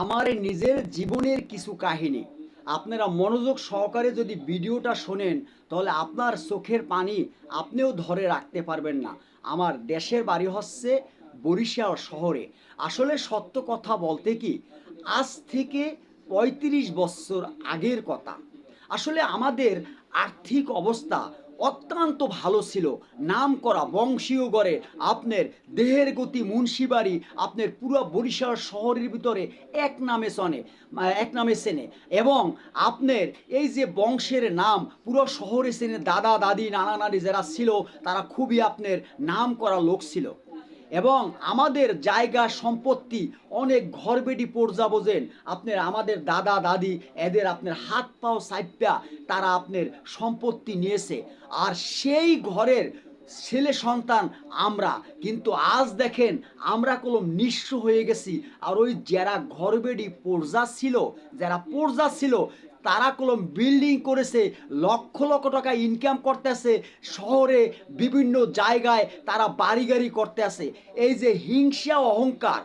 আমার নিজের জীবনের কিছু কাহিনী। আপনারা মনোযোগ সহকারে যদি ভিডিওটা শোনেন, তাহলে আপনার চোখের পানি আপনিও ধরে রাখতে পারবেন না। আমার দেশের বাড়ি হচ্ছে বরিশাল শহরে। আসলে সত্য কথা বলতে কি, আজ থেকে পঁয়ত্রিশ বছর আগের কথা। আসলে আমাদের আর্থিক অবস্থা অত্যন্ত ভালো ছিল। নাম করা বংশীয় গড়ে আপনার দেহের গতি মুন্সিবাড়ি আপনার পুরো বরিশাল শহরের ভিতরে এক নামে আহ, এক নামে সেনে এবং আপনার এই যে বংশের নাম পুরো শহরে সেনে দাদা দাদি নানা নানি যারা ছিল তারা খুবই আপনার নাম করা লোক ছিল। এবং আমাদের জায়গা সম্পত্তি অনেক ঘরবেটি পর্যা বোঝেন আপনার আমাদের দাদা, দাদি, এদের আপনার হাত পাও সাইপা তারা আপনার সম্পত্তি নিয়েছে। আর সেই ঘরের ছেলে সন্তান আমরা। কিন্তু আজ দেখেন আমরা কলম নিঃস্ব হয়ে গেছি। আর ওই যারা ঘরবেডি পর্যা ছিল যারা পর্যা ছিল তারা কলম বিল্ডিং করেছে, লক্ষ লক্ষ টাকা ইনকাম করতেছে, শহরে বিভিন্ন জায়গায় তারা বাড়ি গাড়ি করতে আছে এই যে হিংসা, অহংকার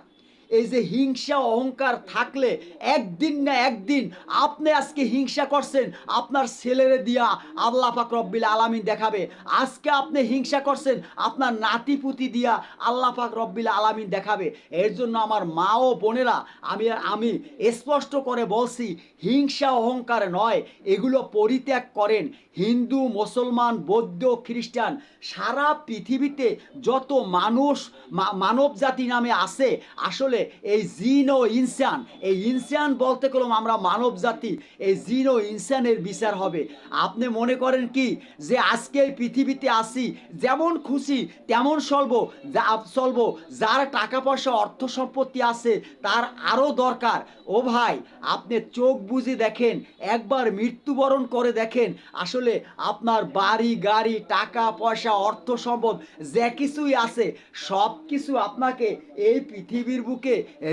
এই যে হিংসা অহংকার থাকলে একদিন না একদিন আপনি আজকে হিংসা করছেন, আপনার ছেলেরে দিয়া আল্লাহ পাক রব্বিল আলামিন দেখাবে। আজকে আপনি হিংসা করছেন, আপনার নাতিপুতি দিয়া আল্লাহ পাক রব্বিল আলামিন দেখাবে। এর জন্য আমার মা ও বোনেরা, আমি আমি স্পষ্ট করে বলছি, হিংসা অহংকার নয়, এগুলো পরিত্যাগ করেন। হিন্দু, মুসলমান, বৌদ্ধ, খ্রিস্টান, সারা পৃথিবীতে যত মানুষ মানব জাতি নামে আছে, আসলে এই জিন ও ইনসান। এই ইনসান বলতে গেলাম আমরা মানব জাতি। এই জিন ও ইনসানের বিচার হবে। আপনি মনে করেন কি? যে আজকে এই পৃথিবীতে আসি, যেমন খুশি, তেমন চলবো, যা যার টাকা পয়সা, অর্থ সম্পত্তি আছে, তার আরও দরকার। ও ভাই, আপনি চোখ বুঝে দেখেন, একবার মৃত্যুবরণ করে দেখেন। আসলে আপনার বাড়ি, গাড়ি, টাকা, পয়সা, অর্থ সম্পদ, যে কিছুই আছে সব কিছু আপনাকে এই পৃথিবীর বুকে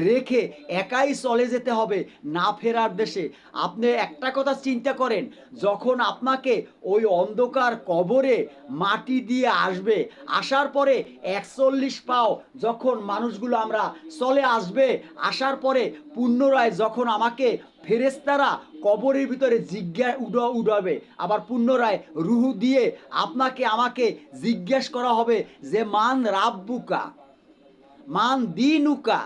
রেখে একাই চলে যেতে হবে, না ফেরার দেশে। আপনি একটা কথা চিন্তা করেন, যখন আপনাকে ওই অন্ধকার কবরে মাটি দিয়ে আসবে, আসার পরে একচল্লিশ পাও যখন মানুষগুলো আমরা চলে আসবে, আসার পরে পুনরায় যখন আমাকে ফেরেস্তারা কবরের ভিতরে জিজ্ঞা, উড়া, উড়াবে, আবার পুনরায় রুহু দিয়ে আপনাকে, আমাকে জিজ্ঞেস করা হবে যে, মান রাব্বুকা? মান দিনুকা?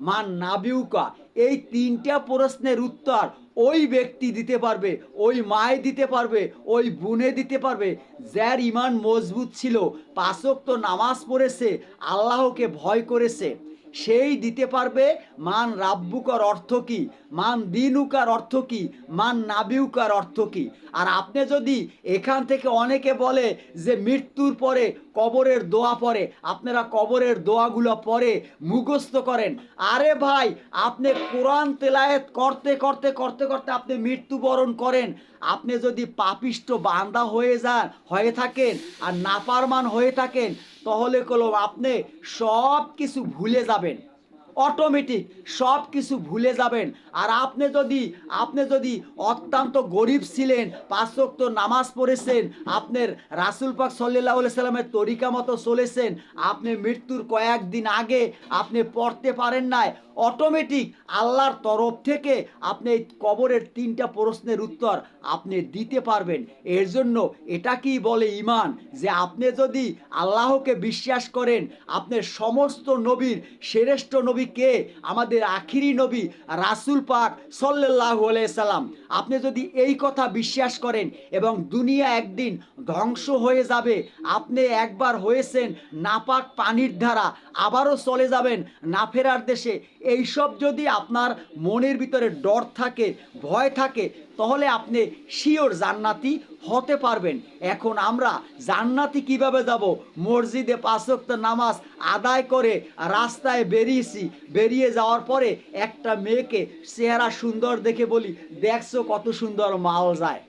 মান নাবিউকা, এই তিনটা প্রশ্নের উত্তর ওই ব্যক্তি দিতে পারবে, ওই মায় দিতে পারবে, ওই বুনে দিতে পারবে। যার ইমান মজবুত ছিল পাশক তো নামাজ পড়েছে, আল্লাহকে ভয় করেছে। সেই দিতে পারবে, মান রাব্বুকার অর্থ কি? মান দিনুকার অর্থ কি? মান নাবিউকার অর্থ কি? আর আপনি যদি এখান থেকে অনেকে বলে যে মৃত্যুর পরে কবরের দোয়া পরে, আপনারা কবরের দোয়াগুলো পরে মুখস্থ করেন, আরে ভাই, আপনি কোরআন তেলায়েত করতে করতে করতে করতে আপনি মৃত্যুবরণ করেন। আপনি যদি পাপিষ্ট বান্দা হয়ে যান, হয়ে থাকেন, আর নাপারমান হয়ে থাকেন তাহলে কলম আপনি সব কিছু ভুলে যাবেন। অটোমেটিক সব কিছু ভুলে যাবেন। আর আপনি যদি আপনি যদি অত্যন্ত গরিব ছিলেন পাঁচক্ত নামাজ পড়েছেন, আপনার রাসুল পাক সাল্লাহ সাল্লামের তরিকা মতো চলেছেন, আপনি মৃত্যুর কয়েকদিন আগে আপনি পড়তে পারেন নাই অটোমেটিক আল্লাহর তরফ থেকে আপনি এই কবরের তিনটা প্রশ্নের উত্তর আপনি দিতে পারবেন। এর জন্য এটা কি বলে ইমান যে আপনি যদি আল্লাহকে বিশ্বাস করেন, আপনার সমস্ত নবীর, শ্রেষ্ঠ নবী কে আমাদের আখিরি নবী রাসুল পাক সল্লাহ সাল্লাম। আপনি যদি এই কথা বিশ্বাস করেন এবং দুনিয়া একদিন ধ্বংস হয়ে যাবে, আপনি একবার হয়েছেন নাপাক পানির ধারা, আবারও চলে যাবেন না ফেরার দেশে। এইসব যদি আপনার মনের ভিতরে ডর থাকে, ভয় থাকে, তাহলে আপনি শিওর জান্নাতি হতে পারবেন। এখন আমরা জান্নাতি কীভাবে যাব? মসজিদে পাঁচক্ত নামাজ আদায় করে রাস্তায় বেরিয়েছি। বেরিয়ে যাওয়ার পরে একটা মেয়েকে চেহারা সুন্দর দেখে বলি, দেখছ কত সুন্দর মাল যায়?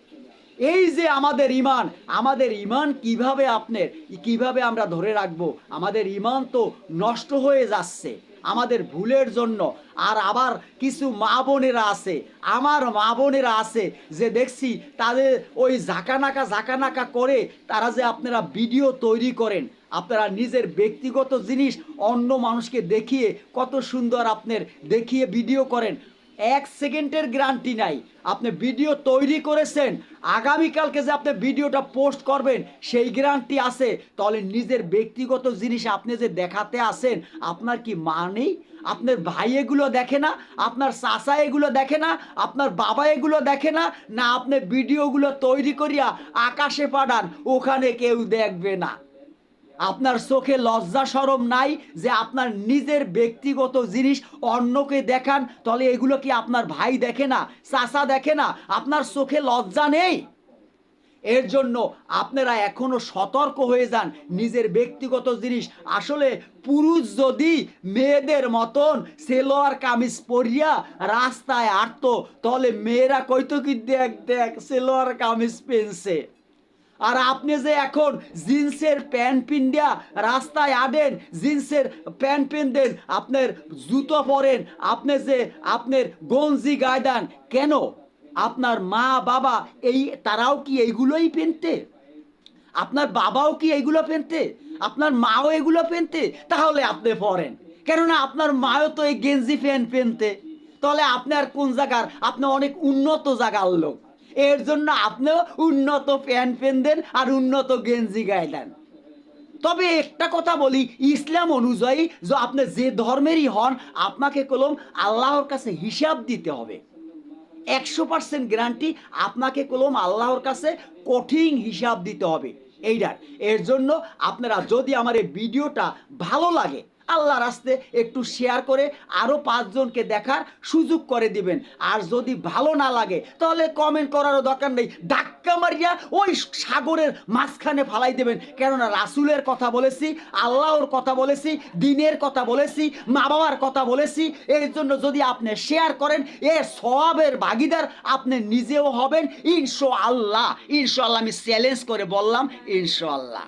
এই যে আমাদের ইমান আমাদের ইমান কীভাবে আপনার, কীভাবে আমরা ধরে রাখব? আমাদের ইমান তো নষ্ট হয়ে যাচ্ছে। আমাদের ভুলের জন্য। আর আবার কিছু মা বোনেরা আছে, আমার মা বোনেরা আছে, যে দেখছি তাদের ওই ঝাঁকানাকা ঝাঁকানাকা করে তারা যে আপনারা ভিডিও তৈরি করেন, আপনারা নিজের ব্যক্তিগত জিনিস অন্য মানুষকে দেখিয়ে কত সুন্দর আপনার দেখিয়ে ভিডিও করেন। এক সেকেন্ডের গ্যারান্টি নাই। আপনি ভিডিও তৈরি করেছেন, আগামীকালকে যে আপনি ভিডিওটা পোস্ট করবেন, সেই গ্যারান্টি আছে। তাহলে নিজের ব্যক্তিগত জিনিস আপনি যে দেখাতে আসেন আপনার কি মা নেই? আপনার ভাই এগুলো দেখে না? আপনার চাচা এগুলো দেখে না? আপনার বাবা এগুলো দেখে না? না, আপনি ভিডিওগুলো তৈরি করিয়া আকাশে পাঠান, ওখানে কেউ দেখবে না। আপনার চোখে লজ্জা সরম নাই যে আপনার নিজের ব্যক্তিগত জিনিস অন্যকে দেখান? তাহলে এগুলো কি আপনার ভাই দেখে না, চাচা দেখে না? আপনার চোখে লজ্জা নেই? এর জন্য আপনারা এখনও সতর্ক হয়ে যান। নিজের ব্যক্তিগত জিনিস। আসলে পুরুষ যদি মেয়েদের মতন সেলোয়ার কামিজ পরিয়া রাস্তায় আটতো, তাহলে মেয়েরা কইতো কি, দেখ দেখ, সেলোয়ার কামিজ পেনছে। আর আপনি যে এখন জিন্সের প্যান্ট পিন্ডিয়া রাস্তায় আডেন জিন্সের প্যান্ট পিনদেন, আপনার জুতো পরেন, আপনি যে আপনার গঞ্জি গায়ে দেন, কেন? আপনার মা, বাবা, এই তারাও কি এইগুলোই পেনতে? আপনার বাবাও কি এইগুলো পেনতে? আপনার মাও এগুলো পেনতে? তাহলে আপনি পরেন। কেননা আপনার মাও তো এই গেঞ্জি প্যান্ট পেনতে। তাহলে আপনার কোন জায়গার? আপনি অনেক উন্নত জায়গার লোক। এর জন্য আপনিও উন্নত প্যান্ট পেন দেন আর উন্নত গেঞ্জি গায়ে দেন। তবে একটা কথা বলি, ইসলাম অনুযায়ী যে আপনি যে ধর্মেরই হন, আপনাকে কলম আল্লাহর কাছে হিসাব দিতে হবে। একশো পার্সেন্ট গ্যারান্টি আপনাকে কলম আল্লাহর কাছে কঠিন হিসাব দিতে হবে। এইটার এর জন্য আপনারা যদি আমার এই ভিডিওটা ভালো লাগে আল্লাহর রাস্তে একটু শেয়ার করে আরও পাঁচজনকে দেখার সুযোগ করে দিবেন। আর যদি ভালো না লাগে, তাহলে কমেন্ট করারও দরকার নেই। ধাক্কা মারিয়া ওই সাগরের মাঝখানে ফালাই দেবেন। কেননা রাসুলের কথা বলেছি, আল্লাহর কথা বলেছি, দিনের কথা বলেছি মা বাবার কথা বলেছি। এর জন্য যদি আপনি শেয়ার করেন এর সবের ভাগিদার আপনি নিজেও হবেন। ইনশো আল্লাহ ইনশাল্লাহ আমি চ্যালেঞ্জ করে বললাম ইনশাল্লাহ